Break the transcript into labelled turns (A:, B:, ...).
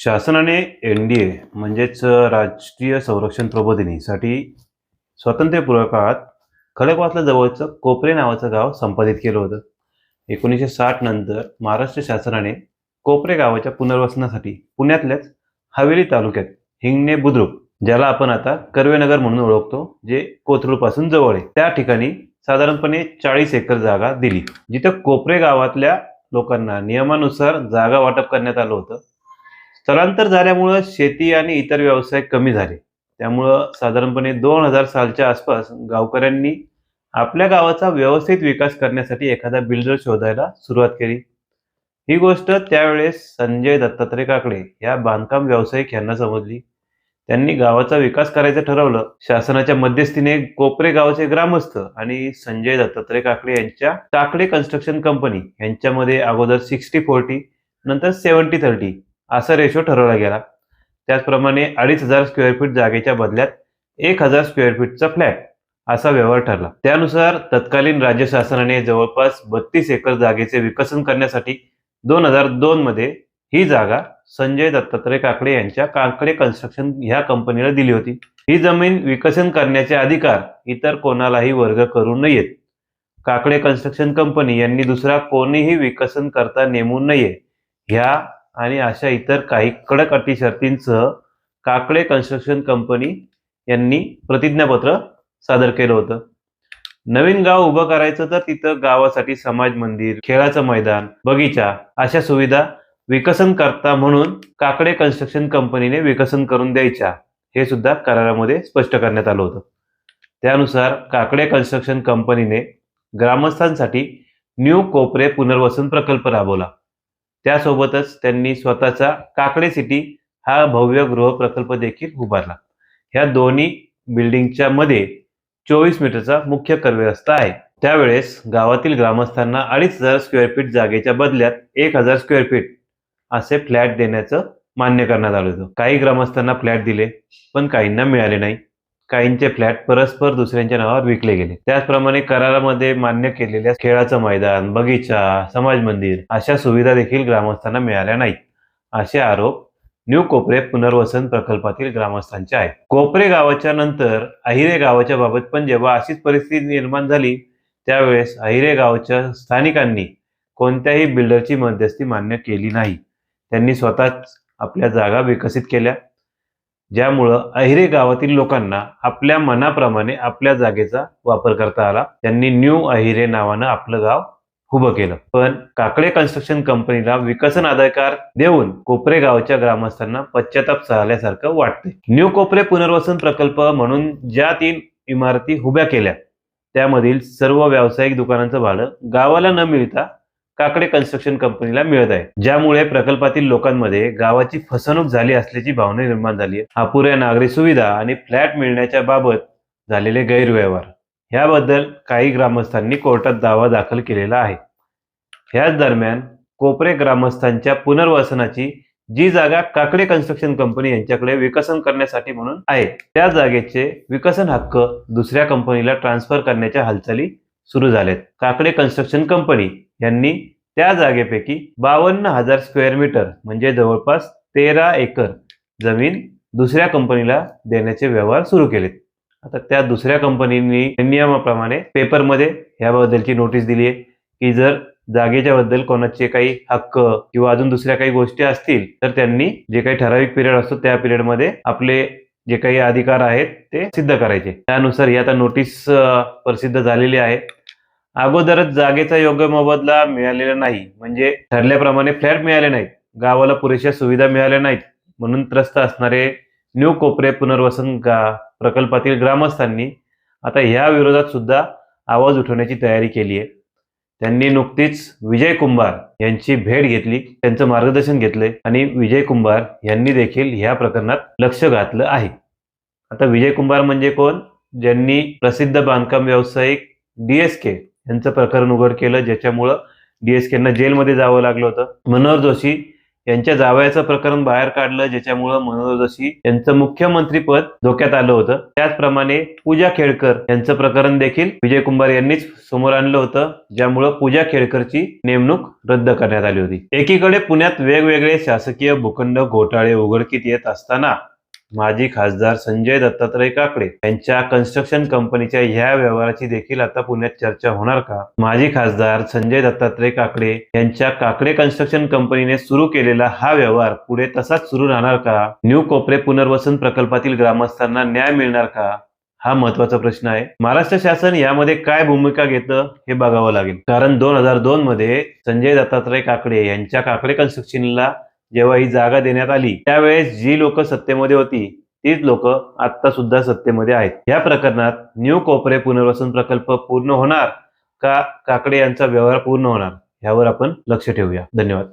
A: शासनाने N D A म्हणजेच राष्ट्रीय संरक्षण प्रबोधिनीसाठी स्वातंत्र्यपूर्व काळात खडकवासला जवळचं कोपरे नावाचं गाव संपादित केलं होतं. एकोणीसशे साठ नंतर महाराष्ट्र शासनाने कोपरे गावाच्या पुनर्वसनासाठी पुण्यातल्याच हवेली तालुक्यात हिंगणे बुद्रुक ज्याला आपण आता कर्वेनगर म्हणून ओळखतो जे कोथरूडपासून जवळ आहे. त्या ठिकाणी साधारणपणे चाळीस एकर जागा दिली जिथं कोपरे गावातल्या लोकांना नियमानुसार जागा वाटप करण्यात आलं होतं. स्थलांतर झाल्यामुळं शेती आणि इतर व्यवसाय कमी झाले. त्यामुळं साधारणपणे दोन हजार सालच्या आसपास गावकऱ्यांनी आपल्या गावाचा व्यवस्थित विकास करण्यासाठी एखादा बिल्डर शोधायला सुरुवात केली. ही गोष्ट त्यावेळेस संजय दत्तात्रय काकडे या बांधकाम व्यावसायिक यांना समजली. त्यांनी गावाचा विकास करायचं ठरवलं. शासनाच्या मध्यस्थीने कोपरे गावाचे ग्रामस्थ आणि संजय दत्तात्रय काकडे यांच्या काकडे कन्स्ट्रक्शन कंपनी यांच्यामध्ये अगोदर सिक्स्टी फोर्टी नंतर सेवन्टी थर्टी असा रेशो ठरवला गेला. त्याचप्रमाणे अडीच हजार स्क्वेअर फीट जागेच्या बदल्यात एक हजार स्क्वेअर फीटचा फ्लॅट असा व्यवहार ठरला. त्यानुसार तत्कालीन राज्य शासनाने जवळपास बत्तीस एकर जागेचे विकसन करण्यासाठी दोन हजार दोन मध्ये ही जागा संजय दत्तात्रय काकडे यांच्या काकडे कन्स्ट्रक्शन ह्या कंपनीला दिली होती. ही जमीन विकसन करण्याचे अधिकार इतर कोणालाही वर्ग करू नयेत. काकडे कन्स्ट्रक्शन कंपनी यांनी दुसरा कोणीही विकसन करता नेमू नये ह्या आणि अशा इतर काही कडक अटी शर्तींसह काकडे कन्स्ट्रक्शन कंपनी यांनी प्रतिज्ञापत्र सादर केलं होतं. नवीन गाव उभं करायचं तर तिथं गावासाठी समाज मंदिर खेळाचं मैदान बगीचा अशा सुविधा विकसन करता म्हणून काकडे कन्स्ट्रक्शन कंपनीने विकसन करून द्यायच्या हे सुद्धा करारामध्ये स्पष्ट करण्यात आलं होतं. त्यानुसार काकडे कन्स्ट्रक्शन कंपनीने ग्रामस्थांसाठी न्यू कोपरे पुनर्वसन प्रकल्प राबवला. त्यासोबतच त्यांनी स्वतःचा काकडे सिटी हा भव्य गृह प्रकल्प देखील उभारला. ह्या दोन्ही बिल्डिंगच्या मध्ये चोवीस मीटरचा मुख्य कर्वे रस्ता आहे. त्यावेळेस गावातील ग्रामस्थांना अडीच हजार स्क्वेअर फीट जागेच्या बदल्यात एक हजार स्क्वेअर फीट असे फ्लॅट देण्याचं मान्य करण्यात आलं होतं. काही ग्रामस्थांना फ्लॅट दिले पण काहींना मिळाले नाही. काहींचे फ्लॅट परस्पर दुसऱ्यांच्या नावावर विकले गेले. त्याचप्रमाणे करारामध्ये मान्य केलेल्या खेळाचं मैदान बगीचा समाज मंदिर अशा सुविधा देखील ग्रामस्थांना मिळाल्या नाहीत. असे आरोप न्यू कोपरे पुनर्वसन प्रकल्पातील ग्रामस्थांचे आहेत. कोपरे गावाच्या नंतर अहिरे गावाच्या बाबत पण जेव्हा अशीच परिस्थिती निर्माण झाली त्यावेळेस अहिरे गावच्या स्थानिकांनी कोणत्याही बिल्डरची मध्यस्थी मान्य केली नाही. त्यांनी स्वतःच आपल्या जागा विकसित केल्या. ज्यामुळं अहिरे गावातील लोकांना आपल्या मनाप्रमाणे आपल्या जागेचा वापर करता आला. त्यांनी न्यू अहिरे नावानं आपलं गाव उभं केलं. पण काकडे कन्स्ट्रक्शन कंपनीला विकसन अधिकार देऊन कोपरे गावच्या ग्रामस्थांना पश्चाताप झाल्यासारखं वाटते न्यू कोपरे पुनर्वसन प्रकल्प म्हणून ज्या तीन इमारती उभ्या केल्या त्यामधील सर्व व्यावसायिक दुकानांचं भाडं गावाला न मिळता काकडे कन्स्ट्रक्शन कंपनीला मिळत आहे. ज्यामुळे प्रकल्पातील लोकांमध्ये गावाची फसवणूक झाली असल्याची भावना निर्माण झाली आहे. अपुऱ्या नागरी सुविधा आणि फ्लॅट मिळण्याच्या बाबत झालेले गैरव्यवहार. ह्याबद्दल काही ग्रामस्थांनी कोर्टात दावा दाखल केलेला आहे. ह्याच दरम्यान कोपरे ग्रामस्थांच्या पुनर्वसनाची जी जागा काकडे कन्स्ट्रक्शन कंपनी यांच्याकडे विकसन करण्यासाठी म्हणून आहे त्या जागेचे विकसन हक्क दुसऱ्या कंपनीला ट्रान्सफर करण्याच्या हालचाली सुरू झाल्यात काकडे कन्स्ट्रक्शन कंपनी यांनी त्या जागेपैकी बावन्न हजार स्क्वेअर मीटर म्हणजे जवळपास तेरा एकर जमीन दुसऱ्या कंपनीला देण्याचे व्यवहार सुरू केलेत. आता त्या दुसऱ्या कंपनीनी नियमाप्रमाणे पेपरमध्ये याबद्दलची नोटीस दिली आहे की जर जागेच्या बद्दल कोणाचे काही हक्क किंवा अजून दुसऱ्या काही गोष्टी असतील तर त्यांनी जे काही ठराविक पिरियड असतो त्या पिरियडमध्ये आपले जे काही अधिकार आहेत ते सिद्ध करायचे. त्यानुसार ही आता नोटीस प्रसिद्ध झालेली आहे. अगोदरच जागेचा योग्य मोबदला मिळालेला नाही. म्हणजे ठरल्याप्रमाणे फ्लॅट मिळाले नाहीत. गावाला पुरेशा सुविधा मिळाल्या नाहीत. म्हणून त्रस्त असणारे न्यू कोपरे पुनर्वसन गा प्रकल्पातील ग्रामस्थांनी आता ह्या विरोधात सुद्धा आवाज उठवण्याची तयारी केली आहे. त्यांनी नुकतीच विजय कुंभार यांची भेट घेतली त्यांचं मार्गदर्शन घेतलंय आणि विजय कुंभार यांनी देखील ह्या प्रकरणात लक्ष घातलं आहे. आता विजय कुंभार म्हणजे कोण? ज्यांनी प्रसिद्ध बांधकाम व्यावसायिक के यांचं प्रकरण उघड केलं ज्याच्यामुळं डीएसकेना जेलमध्ये जावं लागलं होतं. मनोहर जोशी यांच्या जावयाचं प्रकरण बाहेर काढलं ज्याच्यामुळं मनोहर जोशी यांचं मुख्यमंत्रीपद धोक्यात आलं होतं. त्याचप्रमाणे पूजा खेडकर यांचं प्रकरण देखील विजय कुंभार यांनीच समोर आणलं होतं ज्यामुळं पूजा खेडकरची नेमणूक रद्द करण्यात आली होती. एकीकडे पुण्यात वेगवेगळे शासकीय भूखंड घोटाळे उघडकीत येत असताना माजी खासदार संजय दत्तात्रय काकडे यांच्या कन्स्ट्रक्शन कंपनीच्या ह्या व्यवहाराची देखील आता पुण्यात चर्चा होणार का? माजी खासदार संजय दत्तात्रय काकडे यांच्या काकडे कन्स्ट्रक्शन कंपनीने सुरू केलेला हा व्यवहार पुढे तसाच सुरू राहणार का? न्यू कोपरे पुनर्वसन प्रकल्पातील ग्रामस्थांना न्याय मिळणार का? हा महत्त्वाचा प्रश्न आहे. महाराष्ट्र शासन यामध्ये काय भूमिका घेतं हे बघावं लागेल. कारण दोन हजार दोन मध्ये संजय दत्तात्रय काकडे यांच्या काकडे कन्स्ट्रक्शनला जेव्हा ही जागा देण्यात आली त्यावेळेस जी लोक सत्तेमध्ये होती तीच लोक आता सुद्धा सत्तेमध्ये आहेत. या प्रकरणात न्यू कोपरे पुनर्वसन प्रकल्प पूर्ण होणार का? काकडे यांचा व्यवहार पूर्ण होणार यावर आपण लक्ष ठेवूया. धन्यवाद.